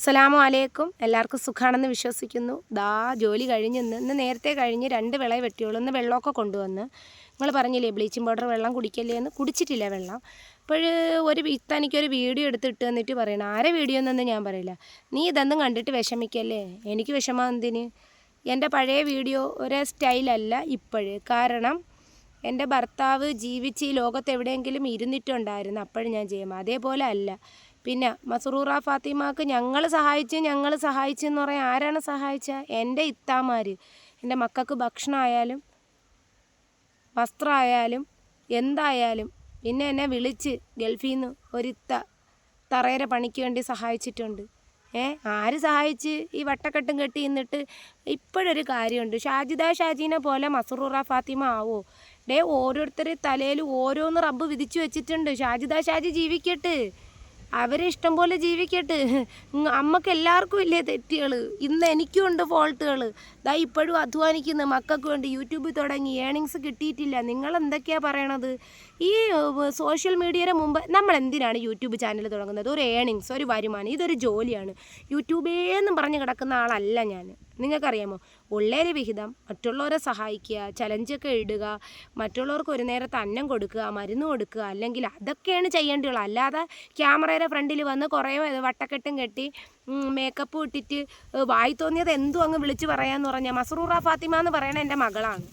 അസ്സലാമു അലൈക്കും. എല്ലാവർക്കും സുഖാണെന്ന് വിശ്വസിക്കുന്നു. ദാ ജോലി കഴിഞ്ഞ് ഇന്ന് നേരത്തെ കഴിഞ്ഞ് രണ്ട് വിള വെട്ടിയുള്ളൂ. ഇന്ന് വെള്ളമൊക്കെ കൊണ്ടുവന്ന്. നിങ്ങൾ പറഞ്ഞില്ലേ ബ്ലീച്ചിങ് പൗഡർ വെള്ളം കുടിക്കല്ലേ എന്ന്? കുടിച്ചിട്ടില്ല വെള്ളം. അപ്പോൾ ഒരു ഇത്ത എനിക്കൊരു വീഡിയോ എടുത്തിട്ട് എന്നിട്ട് പറയണം. ആരെ വീഡിയോ എന്നൊന്നും ഞാൻ പറയില്ല. നീ ഇതൊന്നും കണ്ടിട്ട് വിഷമിക്കല്ലേ? എനിക്ക് വിഷമം എന്തിന്? എന്റെ പഴയ വീഡിയോ ഒരേ സ്റ്റൈലല്ല ഇപ്പോഴ്. കാരണം എന്റെ ഭർത്താവ് ജീവിച്ച് ഈ ലോകത്ത് എവിടെയെങ്കിലും ഇരുന്നിട്ടുണ്ടായിരുന്നു. അപ്പോഴും ഞാൻ ചെയ്യുമ്പോൾ അതേപോലെ അല്ല. പിന്നെ മസറൂറ ഫാത്തിമാക്ക് ഞങ്ങൾ സഹായിച്ച് ഞങ്ങൾ സഹായിച്ചു എന്ന് പറയാൻ ആരാണ് സഹായിച്ച? എന്റെ ഇത്താമാർ എന്റെ മക്കൾക്ക് ഭക്ഷണമായാലും വസ്ത്രമായാലും എന്തായാലും പിന്നെ എന്നെ വിളിച്ച് ഗൾഫിൽ നിന്ന് ഒരിത്ത തറയര പണിക്ക് വേണ്ടി സഹായിച്ചിട്ടുണ്ട്. ഏ? ആര് സഹായിച്ച് ഈ വട്ടക്കെട്ടും കെട്ടി നിന്നിട്ട് ഇപ്പോഴൊരു കാര്യമുണ്ട്. ഷാജിദ ഷാജീനെ പോലെ മസറൂറ ഫാത്തിമ ആവോ? ഡേ ഓരോരുത്തർ തലയിൽ ഓരോന്ന് റബ്ബ് വിധിച്ചു വെച്ചിട്ടുണ്ട്. ഷാജിദ ഷാജി ജീവിക്കട്ട്. അവരെ ഇഷ്ടം പോലെ ജീവിക്കട്ടെ. അമ്മയ്ക്ക് എല്ലാവർക്കും ഇല്ലേ തെറ്റുകൾ ഇന്ന് എനിക്കും ഉണ്ട് ഫോൾട്ടുകൾ ദാ ഇപ്പോഴും അധ്വാനിക്കുന്നു മക്കൾക്ക് വേണ്ടി യൂട്യൂബ് തുടങ്ങി ഏണിങ്സ് കിട്ടിയിട്ടില്ല. നിങ്ങൾ എന്തൊക്കെയാണ് പറയണത്? ഈ സോഷ്യൽ മീഡിയയുടെ മുമ്പ് നമ്മൾ എന്തിനാണ് യൂട്യൂബ് ചാനൽ തുടങ്ങുന്നത്? ഒരു ഏണിങ്സ് ഒരു വരുമാനം ഇതൊരു ജോലിയാണ്. യൂട്യൂബേന്നും പറഞ്ഞ് കിടക്കുന്ന ആളല്ല ഞാൻ നിങ്ങൾക്കറിയാമോ? ഉള്ളേരെ വിഹിതം മറ്റുള്ളവരെ സഹായിക്കുക ചലഞ്ചൊക്കെ ഇടുക മറ്റുള്ളവർക്ക് ഒരു നേരത്തെ അന്നം കൊടുക്കുക മരുന്ന് കൊടുക്കുക അല്ലെങ്കിൽ അതൊക്കെയാണ് ചെയ്യേണ്ടതുള്ളൂ അല്ലാതെ ക്യാമറയുടെ ഫ്രണ്ടിൽ വന്ന് കുറേ വട്ടക്കെട്ടും കെട്ടി മേക്കപ്പ് ഇട്ടിട്ട് വായി തോന്നിയത് എന്തും അങ്ങ് വിളിച്ച് പറയാമെന്ന് പറഞ്ഞാൽ മസറൂറ ഫാത്തിമ എന്ന് പറയണ എന്റെ മകളാണ്.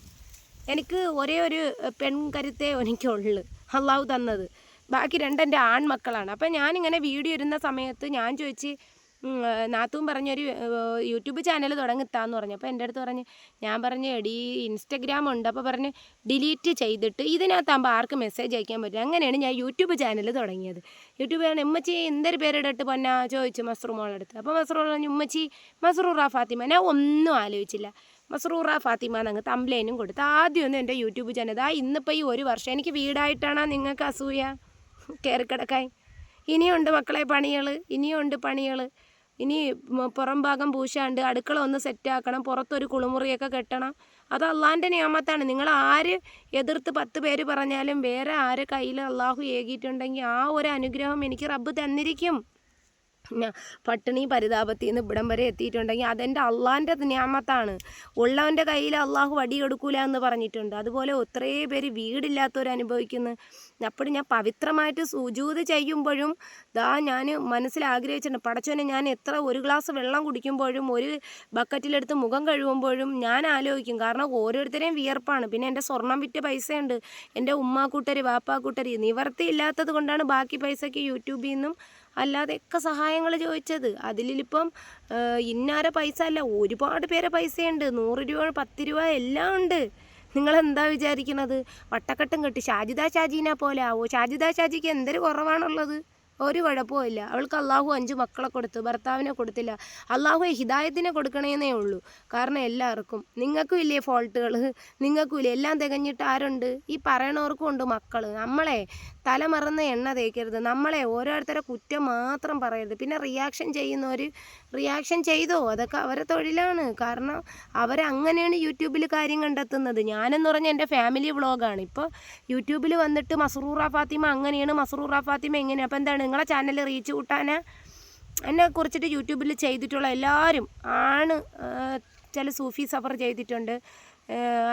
എനിക്ക് ഒരേ ഒരു പെൺകരുത്തേ എനിക്കുള്ളു. അള്ളാഹു തന്നത്. ബാക്കി രണ്ടെന്റെ ആൺമക്കളാണ്. അപ്പം ഞാനിങ്ങനെ വീഡിയോ ഇരുന്ന സമയത്ത് ഞാൻ ചോദിച്ച് നാത്തൂൻ പറഞ്ഞൊരു യൂട്യൂബ് ചാനൽ തുടങ്ങിത്താന്ന് പറഞ്ഞു. അപ്പോൾ എന്റെ അടുത്ത് പറഞ്ഞ് ഞാൻ പറഞ്ഞു എടി ഇൻസ്റ്റഗ്രാം ഉണ്ട്. അപ്പോൾ പറഞ്ഞ് ഡിലീറ്റ് ചെയ്തിട്ട് ഇതിനകത്താകുമ്പോൾ ആർക്ക് മെസ്സേജ് അയക്കാൻ പറ്റും അങ്ങനെയാണ് ഞാൻ യൂട്യൂബ് ചാനൽ തുടങ്ങിയത്. യൂട്യൂബ് ചാനൽ ഉമ്മച്ചി എന്തൊരു പേരിടട്ട് പൊന്നാ ചോദിച്ചു മസ്റൂ മോളെടുത്ത് അപ്പോൾ മസ്റൂർ പറഞ്ഞു ഉമ്മച്ചി മസ്റൂറ ഫാത്തിമ. ഞാൻ ഒന്നും ആലോചിച്ചില്ല. മസ്റൂറ ഫാത്തിമ എന്നങ്ങ് തംബ്ലൈനും കൊടുത്ത് ആദ്യമൊന്നും എന്റെ യൂട്യൂബ് ചാനൽ. ആ ഇന്നിപ്പോൾ ഈ ഒരു വർഷം എനിക്ക് വീടായിട്ടാണോ നിങ്ങൾക്ക് അസൂയ. കയറിക്കിടക്കായി ഇനിയുണ്ട് മക്കളെ പണികൾ ഇനിയുണ്ട് പണികൾ ഇനി പുറം ഭാഗം പൂശാണ്ട് അടുക്കള ഒന്ന് സെറ്റാക്കണം പുറത്തൊരു കുളിമുറിയൊക്കെ കെട്ടണം. അത് അള്ളാഹിന്റെ നിയമത്താണ്. നിങ്ങൾ ആര് എതിർത്ത് പത്ത് പേര് പറഞ്ഞാലും വേറെ ആരെ കയ്യിൽ അള്ളാഹു ഏകിയിട്ടുണ്ടെങ്കിൽ ആ ഒരു അനുഗ്രഹം എനിക്ക് റബ്ബ് തന്നിരിക്കും. പട്ടിണി പരിതാപത്തിൽ നിന്ന് ഇവിടം വരെ എത്തിയിട്ടുണ്ടെങ്കിൽ അതെന്റെ അള്ളാന്റെ ഞാമത്താണ് ഉള്ളവന്റെ കയ്യിൽ അള്ളാഹു വടി കൊടുക്കൂല എന്ന് പറഞ്ഞിട്ടുണ്ട്. അതുപോലെ ഒത്രേ പേര് വീടില്ലാത്തവർ അനുഭവിക്കുന്നു. അപ്പോൾ ഞാൻ പവിത്രമായിട്ട് സുജൂത് ചെയ്യുമ്പോഴും ദാ ഞാൻ മനസ്സിൽ ആഗ്രഹിച്ചിട്ടുണ്ട്. പടച്ചോനെ ഞാൻ എത്ര ഒരു ഗ്ലാസ് വെള്ളം കുടിക്കുമ്പോഴും ഒരു ബക്കറ്റിലെടുത്ത് മുഖം കഴുകുമ്പോഴും ഞാൻ ആലോചിക്കും. കാരണം ഓരോരുത്തരെയും വിയർപ്പാണ്. പിന്നെ എന്റെ സ്വർണം വിറ്റ് പൈസയുണ്ട്. എന്റെ ഉമ്മാക്കൂട്ടർ വാപ്പാക്കൂട്ടർ നിവർത്തി ഇല്ലാത്തത് കൊണ്ടാണ് ബാക്കി പൈസയ്ക്ക് യൂട്യൂബിൽ നിന്നും അല്ലാതെയൊക്കെ സഹായങ്ങൾ ചോദിച്ചത്. അതിലിപ്പം ഇന്നാരെ പൈസ അല്ല ഒരുപാട് പേരെ പൈസയുണ്ട്. നൂറ് രൂപ പത്ത് രൂപ എല്ലാം ഉണ്ട്. നിങ്ങളെന്താ വിചാരിക്കുന്നത് വട്ടക്കെട്ടും കെട്ടി. ഷാജിദ ഷാജീനെ പോലെ ആവോ? ഷാജിദ ഷാജിക്ക് എന്തൊരു കുറവാണുള്ളത്? ഒരു കുഴപ്പമില്ല അവൾക്ക് അള്ളാഹു അഞ്ച് മക്കളെ കൊടുത്തു. ഭർത്താവിനെ കൊടുത്തില്ല. അള്ളാഹു ഹിദായത്തിനെ കൊടുക്കണേന്നേ ഉള്ളൂ. കാരണം എല്ലാവർക്കും. നിങ്ങൾക്കും ഇല്ലേ ഫോൾട്ടുകൾ നിങ്ങൾക്കും ഇല്ലേ? എല്ലാം തികഞ്ഞിട്ട് ആരുണ്ട്? ഈ പറയണവർക്കും ഉണ്ട് മക്കൾ നമ്മളെ തലമറന്ന് എണ്ണ തേക്കരുത്. നമ്മളെ ഓരോരുത്തരെ കുറ്റം മാത്രം പറയരുത്. പിന്നെ റിയാക്ഷൻ ചെയ്യുന്നവർ റിയാക്ഷൻ ചെയ്തോ? അതൊക്കെ അവരെ തൊഴിലാണ്. കാരണം അവരങ്ങനെയാണ് യൂട്യൂബിൽ കാര്യം കണ്ടെത്തുന്നത്. ഞാനെന്ന് പറഞ്ഞാൽ എന്റെ ഫാമിലി വ്ളോഗാണ് ഇപ്പോൾ യൂട്യൂബിൽ വന്നിട്ട് മസറൂറ ഫാത്തിമ അങ്ങനെയാണ് മസറൂറ ഫാത്തിമ എങ്ങനെയാണ് അപ്പോൾ എന്താണ്? നിങ്ങളെ ചാനൽ റീച്ച് കൂട്ടാനാ എന്നെ കുറിച്ചിട്ട് യൂട്യൂബിൽ ചെയ്തിട്ടുള്ള എല്ലാവരും ആണ് ചില സൂഫി സഫർ ചെയ്തിട്ടുണ്ട്.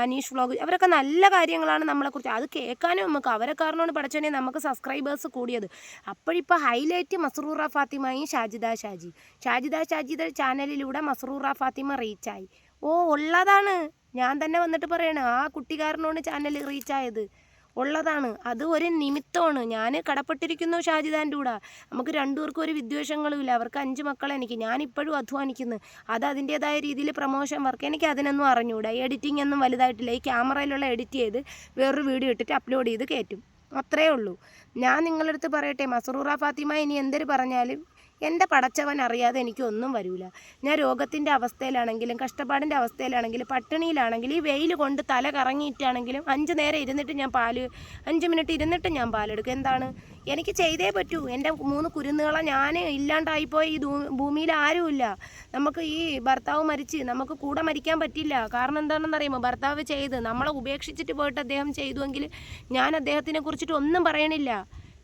അനീഷ് വ്ളോഗ് അവരൊക്കെ നല്ല കാര്യങ്ങളാണ് നമ്മളെക്കുറിച്ച് അത് കേൾക്കാനും നമുക്ക് അവരെ കാരണമാണ് പഠിച്ചതിനെ നമുക്ക് സബ്സ്ക്രൈബേഴ്സ് കൂടിയത്. അപ്പോഴിപ്പോൾ ഹൈലൈറ്റ് മസറൂറ ഫാത്തിമയും ഷാജിദ ഷാജി. ഷാജിദ ഷാജിദ ചാനലിലൂടെ മസറൂറ ഫാത്തിമ റീച്ചായി ഓ ഉള്ളതാണ്. ഞാൻ തന്നെ വന്നിട്ട് പറയണേ ആ കുട്ടിക്കാരനോട് ചാനൽ റീച്ചായത് ഉള്ളതാണ്. അത് ഒരു നിമിത്തമാണ്. ഞാൻ കടപ്പെട്ടിരിക്കുന്നു ഷാജിദാന്റെ കൂടെ. നമുക്ക് രണ്ടുപേർക്കും ഒരു വിദ്വേഷങ്ങളും ഇല്ല. അവർക്ക് അഞ്ച് മക്കളെ എനിക്ക്. ഞാനിപ്പോഴും അധ്വാനിക്കുന്നു. അത് അതിന്റേതായ രീതിയിൽ പ്രൊമോഷൻ വർക്ക് എനിക്ക് അതിനൊന്നും അറിഞ്ഞുകൂടാ എഡിറ്റിംഗ് ഒന്നും വലുതായിട്ടില്ല. ഈ ക്യാമറയിലുള്ള എഡിറ്റ് ചെയ്ത് വേറൊരു വീഡിയോ ഇട്ടിട്ട് അപ്ലോഡ് ചെയ്ത് കയറ്റും അത്രേ ഉള്ളൂ. ഞാൻ നിങ്ങളുടെ അടുത്ത് പറയട്ടെ. മസറൂറ ഫാത്തിമ ഇനി എന്തൊരു പറഞ്ഞാലും എന്റെ പടച്ചവൻ അറിയാതെ എനിക്കൊന്നും വരില്ല ഞാൻ രോഗത്തിന്റെ അവസ്ഥയിലാണെങ്കിലും കഷ്ടപ്പാടിന്റെ അവസ്ഥയിലാണെങ്കിലും പട്ടിണിയിലാണെങ്കിലും ഈ വെയിൽ കൊണ്ട് തല കറങ്ങിയിട്ടാണെങ്കിലും അഞ്ച് നേരം ഇരുന്നിട്ട് ഞാൻ പാൽ അഞ്ച് മിനിറ്റ് ഇരുന്നിട്ട് ഞാൻ പാലെടുക്കും. എന്താണ്? എനിക്ക് ചെയ്തേ പറ്റൂ. എന്റെ മൂന്ന് കുരുന്നുകളെ ഞാൻ ഇല്ലാണ്ടായിപ്പോയി. ഈ ഭൂമിയിൽ ആരുമില്ല. നമുക്ക് ഈ ഭർത്താവ് മരിച്ച് നമുക്ക് കൂടെ മരിക്കാൻ പറ്റില്ല. കാരണം എന്താണെന്ന് അറിയുമോ? ഭർത്താവ് ചെയ്ത് നമ്മളെ ഉപേക്ഷിച്ചിട്ട് പോയിട്ട് അദ്ദേഹം ചെയ്തുവെങ്കിൽ ഞാൻ അദ്ദേഹത്തിനെ കുറിച്ചിട്ട് ഒന്നും പറയണില്ല.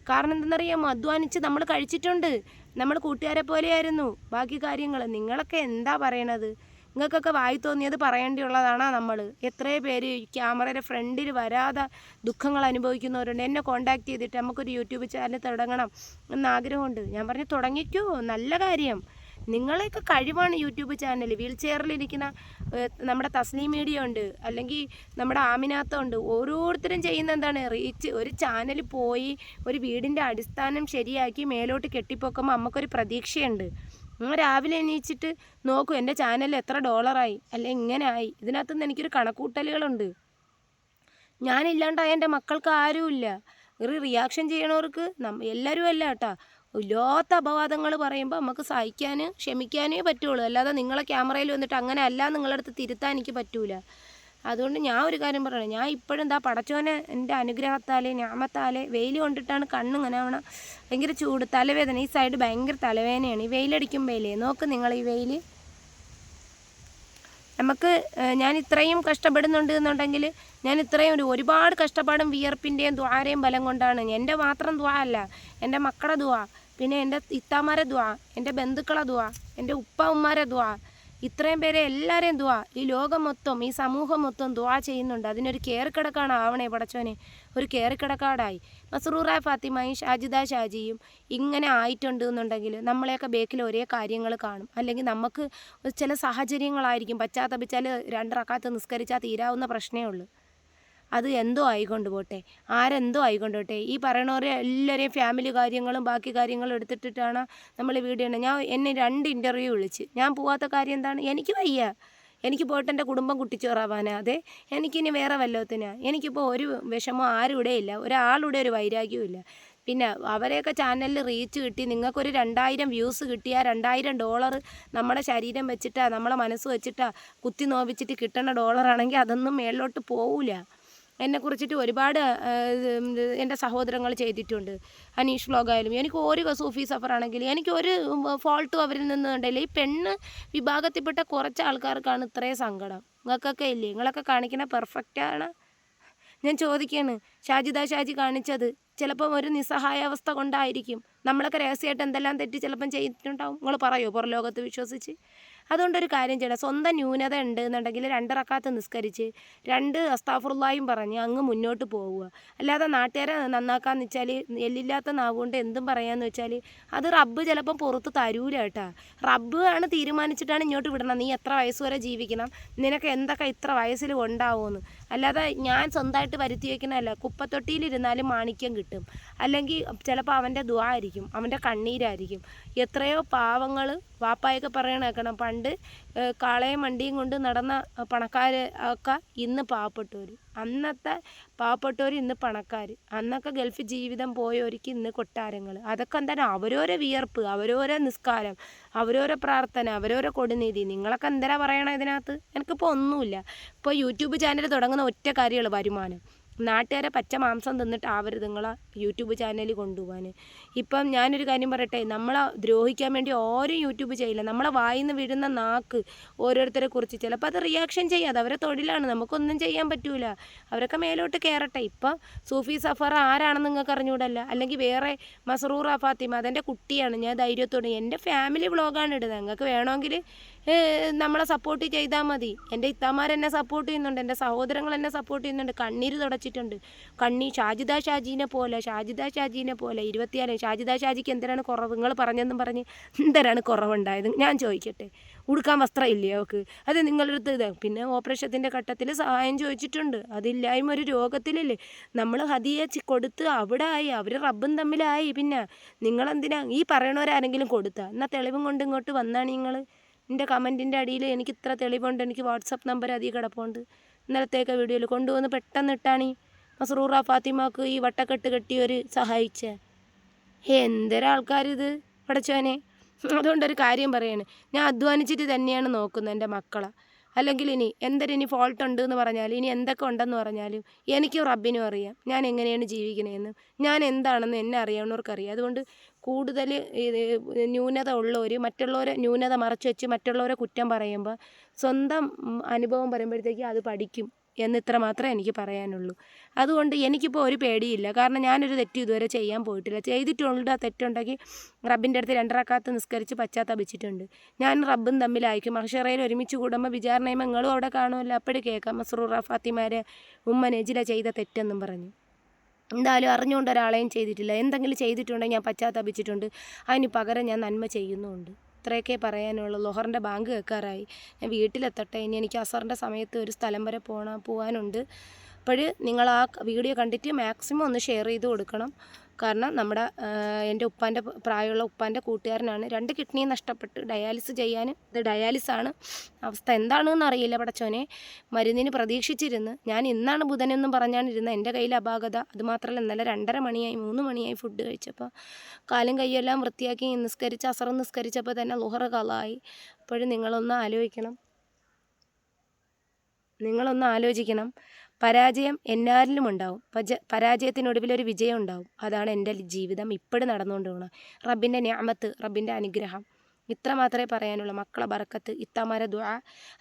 കാരണം എന്തെന്നറിയാമോ അധ്വാനിച്ച് നമ്മൾ കഴിച്ചിട്ടുണ്ട്. നമ്മൾ കൂട്ടുകാരെ പോലെയായിരുന്നു. ബാക്കി കാര്യങ്ങൾ നിങ്ങളൊക്കെ എന്താ പറയണത്? നിങ്ങൾക്കൊക്കെ വായി തോന്നിയത് പറയേണ്ടിയുള്ളതാണോ നമ്മൾ എത്രയോ പേര് ക്യാമറയുടെ ഫ്രണ്ടിൽ വരാതെ ദുഃഖങ്ങൾ അനുഭവിക്കുന്നവരുണ്ട്. എന്നെ കോണ്ടാക്ട് ചെയ്തിട്ട് നമുക്കൊരു യൂട്യൂബ് ചാനൽ തുടങ്ങണം എന്ന് ആഗ്രഹമുണ്ട് ഞാൻ പറഞ്ഞു തുടങ്ങിക്കോ. നല്ല കാര്യം. നിങ്ങളെയൊക്കെ കഴിവാണ് യൂട്യൂബ് ചാനൽ വീൽ ചെയറിലിരിക്കുന്ന നമ്മുടെ തസ്ലീം മീഡിയ ഉണ്ട് അല്ലെങ്കിൽ നമ്മുടെ ആമിനാത്ത ഉണ്ട്. ഓരോരുത്തരും ചെയ്യുന്ന എന്താണ്? റീച്ച് ഒരു ചാനൽ പോയി ഒരു വീടിന്റെ അടിസ്ഥാനം ശരിയാക്കി മേലോട്ട് കെട്ടിപ്പോക്കുമ്പോൾ നമുക്കൊരു പ്രതീക്ഷയുണ്ട്. നിങ്ങൾ രാവിലെ എണീച്ചിട്ട് നോക്കൂ എന്റെ ചാനലിൽ എത്ര ഡോളറായി അല്ലെ ഇങ്ങനെ ആയി ഇതിനകത്തുനിന്ന് എനിക്കൊരു കണക്കൂട്ടലുകളുണ്ട്. ഞാനില്ലാണ്ടായ എന്റെ മക്കൾക്ക് ആരുമില്ല. ഒരു റിയാക്ഷൻ ചെയ്യണവർക്ക് നമ്മ എല്ലാവരും അല്ല കേട്ടാ. ഇല്ലാത്ത അപവാദങ്ങൾ പറയുമ്പോൾ നമുക്ക് സഹിക്കാൻ ക്ഷമിക്കാനേ പറ്റുള്ളൂ. അല്ലാതെ നിങ്ങളെ ക്യാമറയിൽ വന്നിട്ട് അങ്ങനെ അല്ല നിങ്ങളുടെ അടുത്ത് തിരുത്താൻ എനിക്ക് പറ്റൂല. അതുകൊണ്ട് ഞാൻ ഒരു കാര്യം പറയണം. ഞാൻ ഇപ്പോഴും എന്താ പടച്ചോനെ എന്റെ അനുഗ്രഹത്താലേ ഞാമത്താലേ വെയിൽ കൊണ്ടിട്ടാണ് കണ്ണിങ്ങനെ ആവണം ഭയങ്കര ചൂട് തലവേദന. ഈ സൈഡ് ഭയങ്കര തലവേദനയാണ്. ഈ വെയിലടിക്കുമ്പോഴേ നോക്ക് നിങ്ങൾ ഈ വെയിൽ നമുക്ക് ഞാൻ ഇത്രയും കഷ്ടപ്പെടുന്നുണ്ട് എന്നുണ്ടെങ്കിൽ ഞാൻ ഇത്രയും ഒരു ഒരുപാട് കഷ്ടപ്പാടും വിയർപ്പിന്റെയും ദ്വാരയും ബലം കൊണ്ടാണ്. എന്റെ മാത്രം ദ്വാ അല്ല എന്റെ മക്കളുടെ ദ്വാ പിന്നെ എന്റെ ഇത്താമാരെ ദ്വാ എന്റെ ബന്ധുക്കളെ ദ്വാ എന്റെ ഉപ്പ ഉമ്മാരെ ദ്വാ ഇത്രയും പേരെ എല്ലാവരെയും ദുവാ ഈ ലോകം മൊത്തം ഈ സമൂഹം മൊത്തം ദുവാ ചെയ്യുന്നുണ്ട്. അതിനൊരു കയറിക്കിടക്കാണ് ആവണേ പടച്ചോനെ. ഒരു കയറിക്കിടക്കാടായി മസറൂറ ഫാത്തിമയും ഷാജിദ ഷാജിയും ഇങ്ങനെ ആയിട്ടുണ്ട് എന്നുണ്ടെങ്കിൽ നമ്മളെയൊക്കെ ബേക്കിൽ ഒരേ കാര്യങ്ങൾ കാണും. അല്ലെങ്കിൽ നമുക്ക് ചില സാഹചര്യങ്ങളായിരിക്കും പശ്ചാത്തപിച്ചാൽ രണ്ടിറക്കാത്ത നിസ്കരിച്ചാൽ തീരാവുന്ന പ്രശ്നമേ ഉള്ളൂ. അത് എന്തോ ആയിക്കൊണ്ട് പോട്ടെ? ആരെന്തോ ആയിക്കൊണ്ട് പോട്ടെ? ഈ പറയണവരെ എല്ലാവരെയും ഫാമിലി കാര്യങ്ങളും ബാക്കി കാര്യങ്ങളും എടുത്തിട്ടിട്ടാണ് നമ്മൾ വീഡിയോ ഞാൻ എന്നെ രണ്ട് ഇന്റർവ്യൂ വിളിച്ച്. ഞാൻ പോവാത്ത കാര്യം എന്താണ്? എനിക്ക് വയ്യ. എനിക്ക് പോയിട്ട് എന്റെ കുടുംബം കുട്ടിച്ചോറാവാനാ. അതെ എനിക്കിനി വേറെ വല്ലത്തിനാ എനിക്കിപ്പോൾ ഒരു വിഷമം ആരും ഇവിടെ ഇല്ല. ഒരാളുടെ ഒരു വൈരാഗ്യവും ഇല്ല. പിന്നെ അവരെയൊക്കെ ചാനലിൽ റീച്ച് കിട്ടി. നിങ്ങൾക്കൊരു രണ്ടായിരം വ്യൂസ് കിട്ടിയാൽ രണ്ടായിരം ഡോളർ നമ്മുടെ ശരീരം വെച്ചിട്ടാ നമ്മളെ മനസ്സ് വെച്ചിട്ടാ കുത്തി നോവിച്ചിട്ട് കിട്ടുന്ന ഡോളറാണെങ്കിൽ അതൊന്നും മേളിലോട്ട് പോവില്ല എന്നെ കുറിച്ചിട്ട് ഒരുപാട് എന്റെ സഹോദരങ്ങൾ ചെയ്തിട്ടുണ്ട്. അനീഷ് വ്ലോഗായാലും എനിക്ക് ഒരു സൂഫി സഫറാണെങ്കിലും എനിക്ക് ഒരു ഫോൾട്ടും അവരിൽ നിന്ന് കണ്ടില്ല. ഈ പെണ്ണ് വിഭാഗത്തിൽപ്പെട്ട കുറച്ച് ആൾക്കാർക്കാണ് ഇത്രയും സങ്കടം. നിങ്ങൾക്കൊക്കെ ഇല്ലേ? നിങ്ങളൊക്കെ കാണിക്കുന്ന പെർഫെക്റ്റാണ് ഞാൻ ചോദിക്കുകയാണ് ഷാജിദ ഷാജി കാണിച്ചത് ചിലപ്പം ഒരു നിസ്സഹായാവസ്ഥ കൊണ്ടായിരിക്കും. നമ്മളൊക്കെ രഹസ്യമായിട്ട് എന്തെല്ലാം തെറ്റി ചിലപ്പം ചെയ്തിട്ടുണ്ടാവും? നിങ്ങൾ പറയോ? പുറം ലോകത്ത് വിശ്വസിച്ച്. അതുകൊണ്ടൊരു കാര്യം ചെയ്യണം. സ്വന്തം ന്യൂനത ഉണ്ട് എന്നുണ്ടെങ്കിൽ രണ്ട് റക്കാത്ത് നിസ്കരിച്ച് രണ്ട് അസ്താഫുറുള്ളായും പറഞ്ഞ് അങ്ങ് മുന്നോട്ട് പോവുക. അല്ലാതെ നാട്ടുകാരെ നന്നാക്കാന്ന് വെച്ചാൽ എല്ലില്ലാത്ത നാവുകൊണ്ട് എന്തും പറയാന്ന് വെച്ചാൽ അത് റബ്ബ് ചിലപ്പം പുറത്ത് തരൂല കേട്ടാ. റബ്ബ് ആണ് തീരുമാനിച്ചിട്ടാണ് ഇങ്ങോട്ട് വിടണം നീ എത്ര വയസ്സ് വരെ ജീവിക്കണം? നിനക്ക് എന്തൊക്കെ ഇത്ര വയസ്സിൽ ഉണ്ടാവുമെന്ന് അല്ലാതെ ഞാൻ സ്വന്തമായിട്ട് വരുത്തി വയ്ക്കണമല്ല കുപ്പത്തൊട്ടിയിലിരുന്നാലും മാണിക്യം കിട്ടും. അല്ലെങ്കിൽ ചിലപ്പോൾ അവന്റെ ദ്വാ ആയിരിക്കും. അവന്റെ കണ്ണീരായിരിക്കും. എത്രയോ പാവങ്ങൾ വാപ്പായൊക്കെ പറയണ കേൾക്കണം പണ്ട് കാളയും വണ്ടിയും കൊണ്ട് നടന്ന പണക്കാർ ഒക്കെ ഇന്ന് പാവപ്പെട്ടവർ അന്നത്തെ പാവപ്പെട്ടവർ ഇന്ന് പണക്കാർ അന്നൊക്കെ ഗൾഫ് ജീവിതം പോയവർക്ക് ഇന്ന് കൊട്ടാരങ്ങൾ അതൊക്കെ എന്താണ്? അവരോരോ വിയർപ്പ് അവരോരോ നിസ്കാരം അവരോരോ പ്രാർത്ഥന അവരോരോ കൊടുനീതി. നിങ്ങളൊക്കെ എന്തിനാ പറയണത് ഇതിനകത്ത്? എനിക്കിപ്പോൾ ഒന്നുമില്ല. ഇപ്പോൾ യൂട്യൂബ് ചാനൽ തുടങ്ങുന്ന ഒറ്റ കാര്യമുള്ളൂ വരുമാനം. നാട്ടുകാരെ പച്ച മാംസം തിന്നിട്ടാവരുത് നിങ്ങളെ യൂട്യൂബ് ചാനലിൽ കൊണ്ടുപോകാൻ ഇപ്പം ഞാനൊരു കാര്യം പറയട്ടെ നമ്മളെ ദ്രോഹിക്കാൻ വേണ്ടി ഓരോ യൂട്യൂബ് ചെയ്യില്ല. നമ്മളെ വായിൽ നിന്ന് വീഴുന്ന നാക്ക് ഓരോരുത്തരെ കുറിച്ച് ചിലപ്പോൾ അത് റിയാക്ഷൻ ചെയ്യാതെ അവരെ തൊഴിലാണ്. നമുക്കൊന്നും ചെയ്യാൻ പറ്റൂല. അവരൊക്കെ മേലോട്ട് കയറട്ടെ ഇപ്പം സൂഫി സഫർ ആരാണെന്ന് നിങ്ങൾക്ക് അറിഞ്ഞൂടല്ല? അല്ലെങ്കിൽ വേറെ മസറൂറ ഫാത്തിമ അതെന്റെ കുട്ടിയാണ്. ഞാൻ ധൈര്യത്തോടെ എന്റെ ഫാമിലി വ്ളോഗാണ് ഇടുന്നത്. നിങ്ങൾക്ക് വേണമെങ്കിൽ നമ്മളെ സപ്പോർട്ട് ചെയ്താൽ മതി. എന്റെ ഇത്താമാരെന്നെ സപ്പോർട്ട് ചെയ്യുന്നുണ്ട്. എന്റെ സഹോദരങ്ങൾ എന്നെ സപ്പോർട്ട് ചെയ്യുന്നുണ്ട്. കണ്ണീര് തുടച്ചിട്ടുണ്ട്. കണ്ണി ഷാജിദ ഷാജീനെ പോലെ ഷാജിദ ഷാജീനെ പോലെ ഇരുപത്തിയാലും ഷാജിദ ഷാജിക്ക് എന്തിനാണ് കുറവ് നിങ്ങൾ പറഞ്ഞെന്നും പറഞ്ഞ് എന്തിനാണ് കുറവുണ്ടായത്? ഞാൻ ചോദിക്കട്ടെ. ഉടുക്കാൻ വസ്ത്രം ഇല്ലേ അവൾക്ക് അത് നിങ്ങളുടെ അടുത്ത് ഇത്. പിന്നെ ഓപ്പറേഷത്തിന്റെ ഘട്ടത്തിൽ സഹായം ചോദിച്ചിട്ടുണ്ട്. അതില്ലായ്മ ഒരു രോഗത്തിലല്ലേ? നമ്മൾ ഹതിയെ കൊടുത്ത് അവിടെ ആയി അവർ റബ്ബും തമ്മിലായി പിന്നെ. നിങ്ങളെന്തിനാ? ഈ പറയണവരാരെങ്കിലും കൊടുത്താൽ എന്നാൽ തെളിവും കൊണ്ട് ഇങ്ങോട്ട് വന്നാണ് നിങ്ങൾ എന്റെ കമന്റിന്റെ അടിയിൽ എനിക്ക് ഇത്ര തെളിവുണ്ട് എനിക്ക് വാട്സപ്പ് നമ്പർ അധികം കിടപ്പുണ്ട്. ഇന്നലത്തേക്ക് വീഡിയോയിൽ കൊണ്ടുവന്ന് പെട്ടെന്ന് ഇട്ടാണ് മസറൂറ ഫാത്തിമാക്ക് ഈ വട്ടക്കെട്ട് കെട്ടിയൊരു സഹായിച്ചേ. എന്തൊരാൾക്കാരിത്? പടച്ചോനെ. അതുകൊണ്ടൊരു കാര്യം പറയാണ്. ഞാൻ അധ്വാനിച്ചിട്ട് തന്നെയാണ് നോക്കുന്നത് എന്റെ മക്കളെ. അല്ലെങ്കിൽ ഇനി എന്തൊരിനി ഫോൾട്ട് ഉണ്ട് എന്ന് പറഞ്ഞാൽ ഇനി എന്തൊക്കെ ഉണ്ടെന്ന് പറഞ്ഞാലും എനിക്കും റബ്ബിനും അറിയാം. ഞാൻ എങ്ങനെയാണ് ജീവിക്കണതെന്നും ഞാൻ എന്താണെന്ന് എന്നെ അറിയാവുന്നവർക്കറിയാം അതുകൊണ്ട് കൂടുതൽ ഇത് ന്യൂനത ഉള്ളവർ മറ്റുള്ളവരെ ന്യൂനത മറച്ചു വെച്ച് മറ്റുള്ളവരെ കുറ്റം പറയുമ്പോൾ സ്വന്തം അനുഭവം പറയുമ്പോഴത്തേക്ക് അത് പഠിക്കും. എന്ന് ഇത്ര മാത്രമേ എനിക്ക് പറയാനുള്ളൂ. അതുകൊണ്ട് എനിക്കിപ്പോൾ ഒരു പേടിയില്ല. കാരണം ഞാനൊരു തെറ്റ് ഇതുവരെ ചെയ്യാൻ പോയിട്ടില്ല. ചെയ്തിട്ടുണ്ട് ആ തെറ്റുണ്ടെങ്കിൽ റബ്ബിന്റെ അടുത്ത് രണ്ടരക്കാത്ത് നിസ്കരിച്ച് പശ്ചാത്തപിച്ചിട്ടുണ്ട്. ഞാൻ റബ്ബും തമ്മിലായിരിക്കും അക്ഷറയിൽ ഒരുമിച്ച് കൂടുമ്പോൾ വിചാരണ ചെയ്യുമ്പോൾ നിങ്ങളും അവിടെ കാണുമല്ലോ. അപ്പോഴും കേൾക്കാം. മസ്റൂറ ഫാത്തിമാരെ ഉമ്മ നെജില ചെയ്ത തെറ്റെന്നും പറഞ്ഞു. എന്തായാലും അറിഞ്ഞുകൊണ്ട് ഒരാളെയും ചെയ്തിട്ടില്ല. എന്തെങ്കിലും ചെയ്തിട്ടുണ്ടെങ്കിൽ ഞാൻ പശ്ചാത്തപിച്ചിട്ടുണ്ട്. അതിന് പകരം ഞാൻ നന്മ ചെയ്യുന്നുമുണ്ട്. ഇത്രയൊക്കെ പറയാനുള്ളൂ. ലൊഹറിന്റെ ബാങ്ക് കേൾക്കാറായി. ഞാൻ വീട്ടിലെത്തട്ടെ. ഇനി എനിക്ക് അസറിന്റെ സമയത്ത് ഒരു സ്ഥലം വരെ പോകണം പോകാനുണ്ട് അപ്പോൾ നിങ്ങൾ ആ വീഡിയോ കണ്ടിട്ട് മാക്സിമം ഒന്ന് ഷെയർ ചെയ്ത് കൊടുക്കണം. കാരണം നമ്മുടെ എന്റെ ഉപ്പാന്റെ പ്രായമുള്ള ഉപ്പാന്റെ കൂട്ടുകാരനാണ്. രണ്ട് കിഡ്നിയും നഷ്ടപ്പെട്ട് ഡയാലിസ് ചെയ്യാൻ ഇത് ഡയാലിസാണ്. അവസ്ഥ എന്താണെന്ന് അറിയില്ല പടച്ചോനെ. മരുന്നിന് പ്രതീക്ഷിച്ചിരുന്ന്. ഞാൻ ഇന്നാണ് ബുധനെന്നും പറഞ്ഞാണ് ഇരുന്നത്. എന്റെ കയ്യിൽ അപാകത. അതുമാത്രമല്ല ഇന്നലെ രണ്ടര മണിയായി മൂന്ന് മണിയായി ഫുഡ് കഴിച്ചപ്പോൾ. കാലും കൈയെല്ലാം വൃത്തിയാക്കി നിസ്കരിച്ച് അസറം നിസ്കരിച്ചപ്പോൾ തന്നെ ലുഹറ കളായി അപ്പോഴും നിങ്ങളൊന്ന് ആലോചിക്കണം. നിങ്ങളൊന്ന് ആലോചിക്കണം. പരാജയം എന്നാരിലും ഉണ്ടാവും. പജ പരാജയത്തിനൊടുവിൽ ഒരു വിജയം ഉണ്ടാവും. അതാണ് എന്റെ ജീവിതം ഇപ്പോഴും നടന്നുകൊണ്ടിരിക്കുന്നത് റബ്ബിന്റെ ഞാമത്ത് റബ്ബിന്റെ അനുഗ്രഹം. ഇത്ര മാത്രമേ പറയാനുള്ളൂ. മക്കളെ ബറക്കത്ത് ഇത്താമാരെ ദുആ.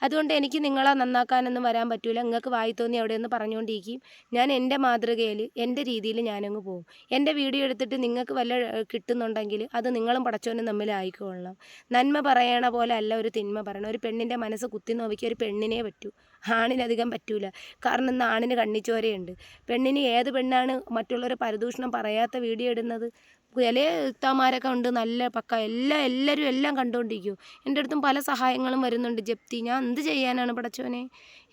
അതുകൊണ്ട് എനിക്ക് നിങ്ങളെ നന്നാക്കാനൊന്നും വരാൻ പറ്റൂല. നിങ്ങൾക്ക് വായി തോന്നി അവിടെ നിന്ന് പറഞ്ഞുകൊണ്ടിരിക്കും. ഞാൻ എന്റെ മാതൃകയിൽ എന്റെ രീതിയിൽ ഞാനങ്ങ് പോകും. എന്റെ വീഡിയോ എടുത്തിട്ട് നിങ്ങൾക്ക് വല്ല കിട്ടുന്നുണ്ടെങ്കിൽ അത് നിങ്ങളും പടച്ചോനും തമ്മിലായിക്കൊള്ളണം നന്മ പറയണ പോലെ അല്ല ഒരു തിന്മ പറയണം ഒരു പെണ്ണിന്റെ മനസ്സ് കുത്തി നോവിക്കുക ഒരു പെണ്ണിനെ പറ്റൂ. ആണിനധികം പറ്റൂല. കാരണം ഇന്ന് ആണിന് കണ്ണിച്ചോരയുണ്ട്. പെണ്ണിന് ഏത് പെണ്ണാണ് മറ്റുള്ളവരെ പരദൂഷണം പറയാത്ത വീഡിയോ ഇടുന്നത്? ചില ഇത്താമാരൊക്കെ ഉണ്ട് നല്ല പക്ക. എല്ലാം എല്ലാവരും എല്ലാം കണ്ടുകൊണ്ടിരിക്കും എന്റെ അടുത്തും പല സഹായങ്ങളും വരുന്നുണ്ട് ജപ്തി. ഞാൻ എന്ത് ചെയ്യാനാണ് പടച്ചോനെ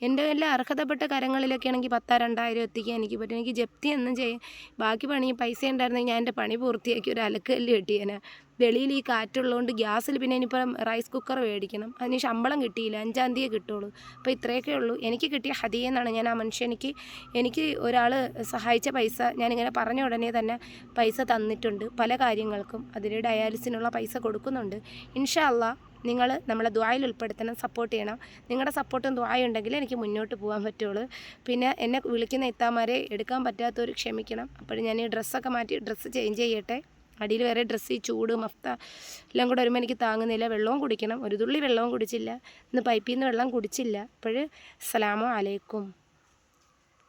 എന്റെ എല്ലാം അർഹതപ്പെട്ട കരങ്ങളിലൊക്കെ ആണെങ്കിൽ പത്താ രണ്ടായിരം എത്തിക്കാൻ എനിക്ക് പറ്റും. എനിക്ക് ജപ്തി ഒന്നും ചെയ്യാൻ ബാക്കി പണി പൈസ ഉണ്ടായിരുന്നെങ്കിൽ ഞാൻ എന്റെ പണി പൂർത്തിയാക്കി ഒരു അലക്കല്ല് കെട്ടിയേനെ. വെളിയിൽ ഈ കാറ്റുള്ളതുകൊണ്ട് ഗ്യാസിൽ പിന്നെ ഇനിയിപ്പം റൈസ് കുക്കർ മേടിക്കണം. അതിന് ശമ്പളം കിട്ടിയില്ല. അഞ്ചാം തീയതി കിട്ടുള്ളൂ. അപ്പോൾ ഇത്രയൊക്കെ ഉള്ളൂ. എനിക്ക് കിട്ടിയ ഹതിയെന്നാണ് ഞാൻ ആ മനുഷ്യനിക്ക് എനിക്ക് ഒരാൾ സഹായിച്ച പൈസ ഞാനിങ്ങനെ പറഞ്ഞ ഉടനെ തന്നെ പൈസ തന്നിട്ടുണ്ട്. പല കാര്യങ്ങൾക്കും അതിൽ ഡയാലിസിനുള്ള പൈസ കൊടുക്കുന്നുണ്ട്. ഇൻഷാ അല്ലാ നിങ്ങൾ നമ്മളെ ദ്വായിൽ ഉൾപ്പെടുത്തണം സപ്പോർട്ട് ചെയ്യണം. നിങ്ങളുടെ സപ്പോർട്ടും ദ്വായ ഉണ്ടെങ്കിൽ എനിക്ക് മുന്നോട്ട് പോകാൻ പറ്റുള്ളൂ. പിന്നെ എന്നെ വിളിക്കുന്ന ഇത്താമാരെ എടുക്കാൻ പറ്റാത്തവർ ക്ഷമിക്കണം. അപ്പോൾ ഞാൻ ഈ ഡ്രസ്സൊക്കെ മാറ്റി ഡ്രസ്സ് ചേഞ്ച് ചെയ്യട്ടെ. അടിയിൽ വേറെ ഡ്രസ്സ് ചൂട് മഫ്ത എല്ലാം കൂടെ വരുമ്പോൾ എനിക്ക് താങ്ങുന്നില്ല. വെള്ളവും കുടിക്കണം. ഒരു തുള്ളി വെള്ളവും കുടിച്ചില്ല. ഇന്ന് പൈപ്പിൽ നിന്ന് വെള്ളം കുടിച്ചില്ല. അപ്പോൾ സലാമോ അലൈക്കും.